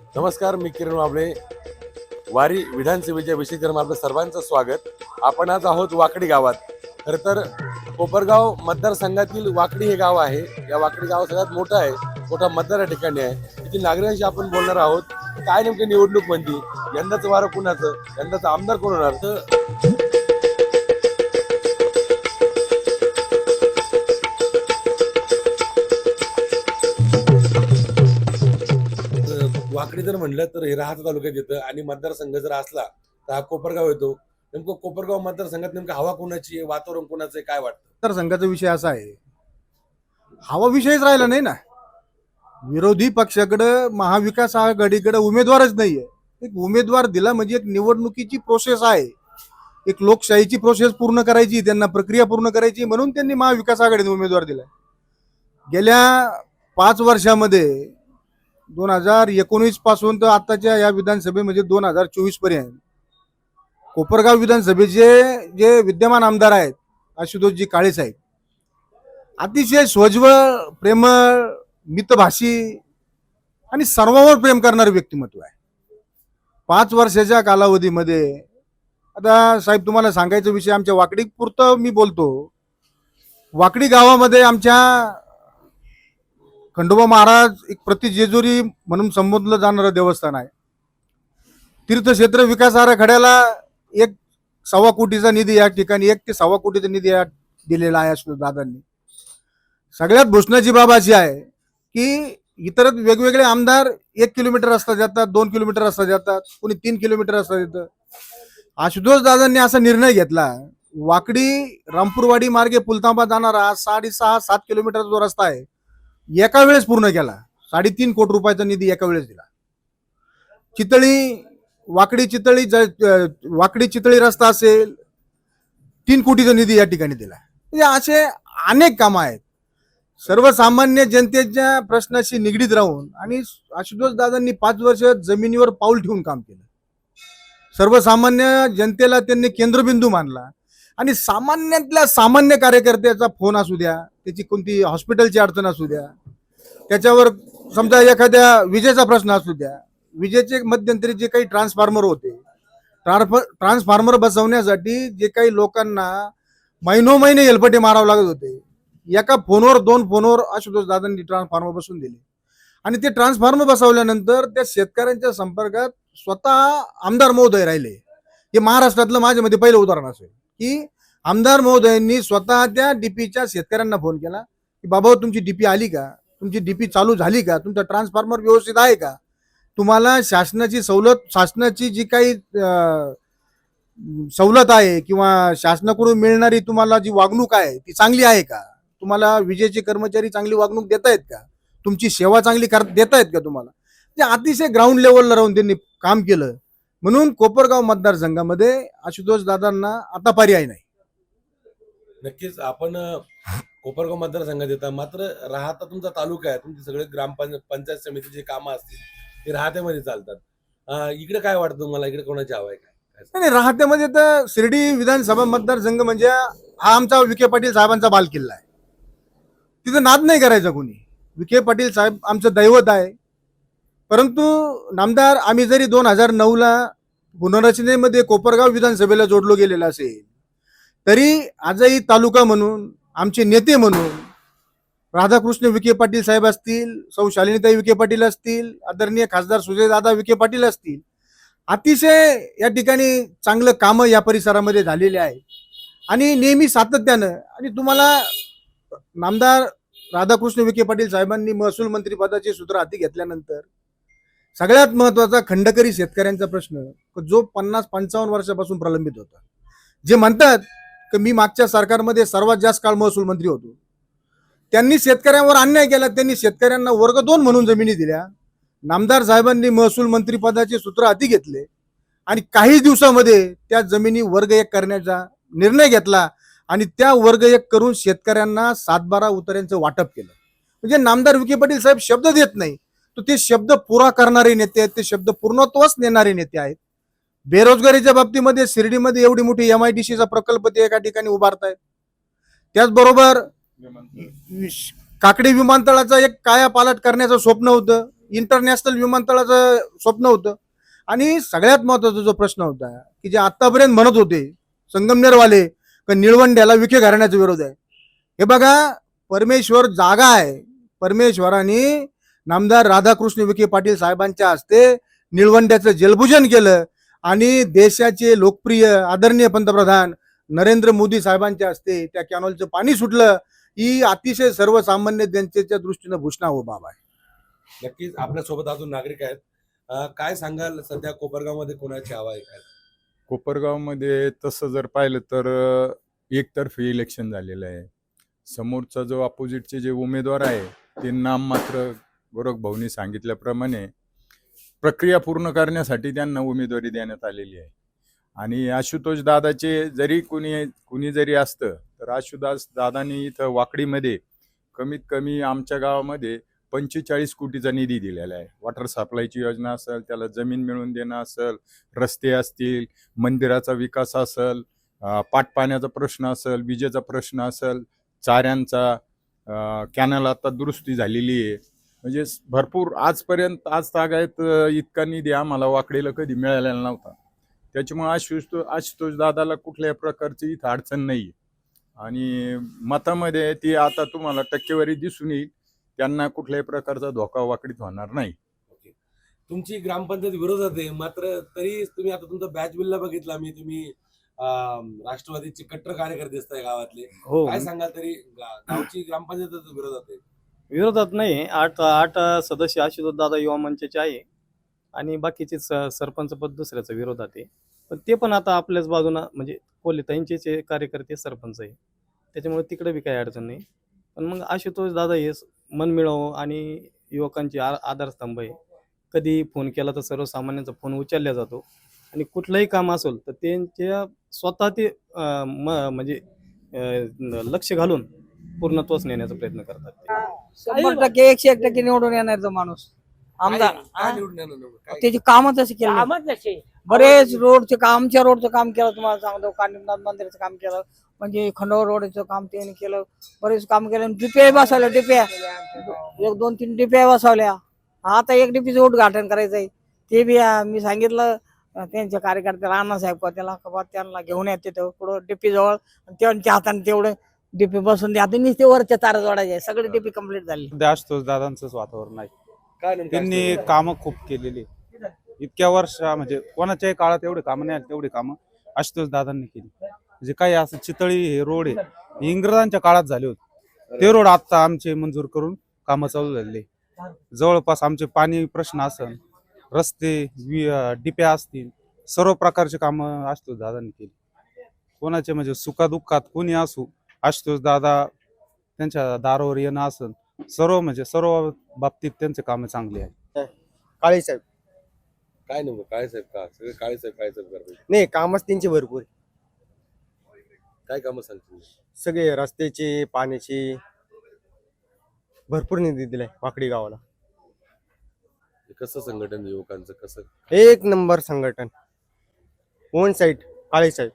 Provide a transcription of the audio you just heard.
नमस्कार मी किरण वाबळे. वारी विधानसभेच्या विषयी जर आपलं सर्वांचं स्वागत. आपण आज आहोत वाकडी गावात. खरं तर कोपरगाव मतदारसंघातील वाकडी हे गाव आहे. या वाकडी गाव सगळ्यात मोठं आहे. मोठा मतदार या ठिकाणी आहे. येथील नागरिकांशी आपण बोलणार आहोत. काय नेमकी निवडणूक म्हणजे? यंदाचं वारं कुणाचं? यंदाचं आमदार कोण होणार? तर वाकडी जर म्हणलं तर हे राहता तालुक्यात येतं आणि मतदारसंघ जर असला तर हा कोपरगाव येतो. नेमकं कोपरगाव मतदारसंघात नेमकं हवा कोणाची आहे? वातावरण कोणाचं आहे? काय वाटतं? तर संघाचा विषय असा आहे. हवा विषयच राहिला नाही ना. विरोधी पक्षाकडं महाविकास आघाडीकडे उमेदवारच नाहीये. एक उमेदवार दिला म्हणजे एक निवडणुकीची प्रोसेस आहे. एक लोकशाहीची प्रोसेस पूर्ण करायची त्यांना प्रक्रिया पूर्ण करायची म्हणून त्यांनी महाविकास आघाडीने उमेदवार दिला गेल्या पाच वर्षामध्ये दोन हजार एकोणीसपासून तर आताच्या या विधानसभेमध्ये म्हणजे दोन हजार चोवीसपर्यंत. कोपरगाव विधानसभेचे जे विद्यमान आमदार आहेत आशुतोषजी काळे साहेब अतिशय स्वज्वळ प्रेमळ मितभाषी आणि सर्वांवर प्रेम करणारे व्यक्तिमत्व आहे. पाच वर्षाच्या कालावधीमध्ये आता साहेब तुम्हाला सांगायचा विषय आमच्या वाकडी पुरतं मी बोलतो वाकडी गावामध्ये आमच्या खंडोबा महाराज एक प्रति जेजुरी म्हणून संबोधलं जाणारं देवस्थान आहे. तीर्थक्षेत्र विकास आराखड्याला एक सव्वा कोटीचा निधी या ठिकाणी एक ते सव्वा कोटीचा निधी या दिलेला आहे असं दादांनी. सगळ्यात भूषणाची बाब अशी आहे की इतर वेगवेगळे आमदार एक किलोमीटर रस्ता जातात दोन किलोमीटर रस्ता जातात कोणी तीन किलोमीटर रस्ता देतं. आशुतोष दादांनी असा निर्णय घेतला वाकडी रामपूरवाडी मार्गे पुलतांबा जाणारा साडेसहा सात किलोमीटरचा जो रस्ता आहे एका वेळेस पूर्ण केला. साडेतीन कोटी रुपयाचा निधी एका वेळेस दिला. चितळी वाकडी चितळी वाकडी चितळी रस्ता असेल तीन कोटीचा निधी या ठिकाणी दिला. म्हणजे असे अनेक कामं आहेत. सर्वसामान्य जनतेच्या प्रश्नाशी निगडीत राहून आणि आशुतोष दादांनी पाच वर्ष जमिनीवर पाऊल ठेवून काम केलं. सर्वसामान्य जनतेला त्यांनी केंद्रबिंदू मानला. आणि सामान्यातल्या सामान्य कार्यकर्त्याचा फोन असू द्या त्याची कोणती हॉस्पिटलची अडचण असू द्या त्याच्यावर समजा एखाद्या विजेचा प्रश्न असू द्या. विजेचे मध्यंतरी जे काही ट्रान्सफॉर्मर होते ट्रान्सफॉर्मर बसवण्यासाठी जे काही लोकांना महिनो महिने हेलपटे मारावे लागत होते. एका फोनवर दोन फोनवर आशुतोष दादांनी ट्रान्सफॉर्मर बसून दिले. आणि ते ट्रान्सफॉर्मर बसवल्यानंतर त्या शेतकऱ्यांच्या संपर्कात स्वतः आमदार महोदय राहिले. हे महाराष्ट्रातलं माझ्यामध्ये पहिलं उदाहरण असेल की आमदार महोदयांनी स्वतः त्या डीपीच्या शेतकऱ्यांना फोन केला की बाबा तुमची डीपी आली का? तुमची डीपी चालू झाली का? तुमचा ट्रान्सफॉर्मर व्यवस्थित आहे का? तुम्हाला शासनाची सवलत शासनाची जी काही सवलत आहे किंवा शासनाकडून मिळणारी तुम्हाला जी वागणूक आहे ती चांगली आहे का? तुम्हाला विजेचे कर्मचारी चांगली वागणूक देत आहेत का? तुमची सेवा चांगली कर देत आहेत का तुम्हाला? ते अतिशय ग्राउंड लेवलला राहून त्यांनी काम केलं. म्हणून कोपरगाव मतदारसंघामध्ये आशुतोष दादांना आता पर्याय नाही. नक्कीच आपण कोपरगाव मतदारसंघात येतात. मात्र राहता तुमचा तालुका आहे. तुमचे सगळे ग्रामपंच पंचायत समितीचे कामं असतील ते राहत्यामध्ये चालतात. इकडे काय वाटतं तुम्हाला? इकडे कोणाची हवा आहे काय? नाही राहत्यामध्ये तर शिर्डी विधानसभा मतदारसंघ म्हणजे हा आमचा विखे पाटील साहेबांचा बालकिल्ला आहे. तिथं नाद नाही करायचा कोणी. विखे पाटील साहेब आमचं दैवत आहे. परंतु नामदार आम्ही जरी दोन हजार नऊला पुनर्रचनेमध्ये कोपरगाव विधानसभेला जोडलो गेलेला असेल तरी आजही तालुका म्हणून आमचे नेते म्हणून राधाकृष्ण विखे पाटील साहेब असतील सौ शालिनीताई विखे पाटील असतील आदरणीय खासदार सुजयदादा विखे पाटील असतील अतिशय या ठिकाणी चांगलं कामं या परिसरामध्ये झालेले आहे. आणि नेहमी सातत्यानं आणि तुम्हाला नामदार राधाकृष्ण विखे पाटील साहेबांनी महसूल मंत्रीपदाचे सूत्र हाती घेतल्यानंतर सगळ्यात महत्त्वाचा खंडकरी शेतकऱ्यांचा प्रश्न जो पन्नास पंचावन्न वर्षापासून प्रलंबित होता. जे म्हणतात की मी मागच्या सरकारमध्ये सर्वात जास्त काळ महसूल मंत्री होतो. त्यांनी शेतकऱ्यांवर अन्याय केला त्यांनी शेतकऱ्यांना वर्ग दोन म्हणून जमिनी दिल्या. नामदार साहेबांनी महसूल मंत्री पदाचे सूत्र हाती घेतले. आणि काही दिवसामध्ये त्या जमिनी वर्ग एक करण्याचा निर्णय घेतला आणि त्या वर्ग एक करून शेतकऱ्यांना सातबारा उतार्यांचं वाटप केलं. म्हणजे नामदार विखे पाटील साहेब शब्द देत नाही. तर ते शब्द पुरा करणारे नेते आहेत ते शब्द पूर्णत्वच नेणारे नेते आहेत. बेरोजगारीच्या बाबतीमध्ये शिर्डीमध्ये एवढी मोठी एम आय डी सीचा प्रकल्प ते एका ठिकाणी उभारतायत. त्याचबरोबर काकडी विमानतळाचा एक कायापालट करण्याचं स्वप्न होतं. इंटरनॅशनल विमानतळाचं स्वप्न होतं. आणि सगळ्यात महत्त्वाचा जो प्रश्न होता की जे आतापर्यंत म्हणत होते संगमनेरवाले का निळवंड्याला विखे घराण्याचा विरोध आहे. हे बघा परमेश्वर जागा आहे. परमेश्वराने नामदार राधाकृष्ण विखे पाटील साहेबांच्या हस्ते निळवंड्याचं जलपूजन केलं. आणि देशाचे लोकप्रिय आदरणीय पंतप्रधान नरेंद्र मोदी साहेबांच्या हस्ते त्या कॅनॉलचं पाणी सुटलं ही अतिशय सर्वसामान्य जनतेच्या दृष्टीनं भूषणा हो बाब आहे. नक्कीच आपल्यासोबत अजून नागरिक आहेत. काय सांगाल सध्या कोपरगावमध्ये कोणाची हवा आहे? काय कोपरगावमध्ये तसं जर पाहिलं तर एकतर्फी इलेक्शन झालेलं आहे. समोरचा जो अपोजिटचे जे उमेदवार आहे ते नाम मात्र गोरख भाऊनी सांगितल्याप्रमाणे प्रक्रिया पूर्ण करण्यासाठी त्यांना उमेदवारी देण्यात आलेली आहे. आणि आशुतोष दादाचे जरी कुणी कुणी जरी असतं तर आशुदास दादानी इथं वाकडीमध्ये कमीत कमी आमच्या गावामध्ये पंचेचाळीस कोटीचा निधी दिलेला आहे. वॉटर सप्लायची योजना असेल त्याला जमीन मिळवून देणं असेल रस्ते असतील मंदिराचा विकास असेल पाटपाण्याचा प्रश्न असेल विजेचा प्रश्न असेल चाऱ्यांचा कॅनल आता दुरुस्ती झालेली आहे. म्हणजे भरपूर आजपर्यंत आज तागायत इतका निधी आम्हाला वाकडेला कधी मिळालेला नव्हता. त्याच्यामुळे आशुतो आशुतोष दादाला कुठल्याही प्रकारची इथं अडचण नाही आणि मतामध्ये ती आता तुम्हाला टक्केवारी दिसून येईल त्यांना कुठल्याही प्रकारचा धोका वाकडीत होणार नाही. तुमची ग्रामपंचायत विरोधात आहे मात्र तरी तुम्ही आता तुमचा बॅच बिलला बघितला मी तुम्ही राष्ट्रवादीचे कट्टर कार्यकर्ते दिसताय गावातले. हो. काय सांगाल तरी गावची ग्रामपंचायत विरोधात आहे. विरोधात नाही आठ आठ सदस्य आशुतोष दादा युवा मंचाचे आहे. आणि बाकीचे स- सरपंच पद दुसऱ्याचं विरोधात आहे. पण ते पण आता आपल्याच बाजूनं म्हणजे कोलिताईंचे कार्यकर्ते सरपंच आहे. त्याच्यामुळे तिकडे बी काही अडचण नाही. पण मग आशुतोष दादा हे मनमिळाव आणि युवकांचे आ आधारस्तंभ आहे. कधी फोन केला तर सर्वसामान्यांचा फोन उचलला जातो. आणि कुठलंही काम असेल तर त्यांच्या स्वतः ते म- म्हणजे लक्ष घालून पूर्णत्वच नेण्याचा प्रयत्न करतात शंभर टक्के एकशे एक टक्के निवडून येणार तो माणूस. आमदार. काय- काय निवडून येणार नेमकं? काय- त्याची कामच अशी केली. कामच बरेच रोडचे काम आमच्या रोडचं काम केलं तुम्हाला सांगतो कानिमनाथ मंदिराचं काम केलं म्हणजे खंडोर रोडचं काम त्यांनी केलं बरेच काम केलं डिप्या बसवल्या डिप्या एक दोन तीन डिप्या बसवल्या. आता एक डिपीचं उद्घाटन करायचंय. ते बी अं, मी सांगितलं अं, त्यांच्या कार्यकर्त्याला अण्णासाहेब का त्याला त्यांना घेऊन येते तिथं पुढं डिपी जवळ आणि त्यांच्या हाताने तेवढं डिपी बसून द्या आता नुसते वरच्या तारा जोडायचे सगळे डिपी कंप्लीट झाली. सध्या आशुतोष दादांचंच वातावरण आहे. काय नेमकं त्यांनी? कामं खूप केलेली. इतक्या वर्ष म्हणजे कोणाच्याही काळात एवढे कामं नाही आली, तेवढी कामं आशुतोष दादांनी केली. म्हणजे काही असं चितळी हे रोड आहे. हे इंग्रजांच्या काळात झाले होते. ते रोड आता आमचे मंजूर करून कामं चालू झालेले जवळपास आमचे पाणी प्रश्न असेल रस्ते वि- अं, डिप्या असतील सर्व प्रकारचे कामं आशुतोष दादांनी केली. कोणाचे म्हणजे सुखादुःखात कोणी असू आशुतोष दादा त्यांच्या दारावर येणं असेल सर्व म्हणजे सर्व बाबतीत त्यांचे कामं चांगली आहेत. काळे साहेब. काय नेमकं काळे साहेब का? सगळे काळे साहेब काळे साहेब करतात. नाही कामच त्यांचे भरपूर काय कामं सांगतील? सगळे रस्त्याचे पाण्याचे. भरपूर निधी दिलाय वाकडी गावाला. हे कसं संघटन युवकांचं? कसं? एक नंबर संघटन. वन साईड काळे साहेब.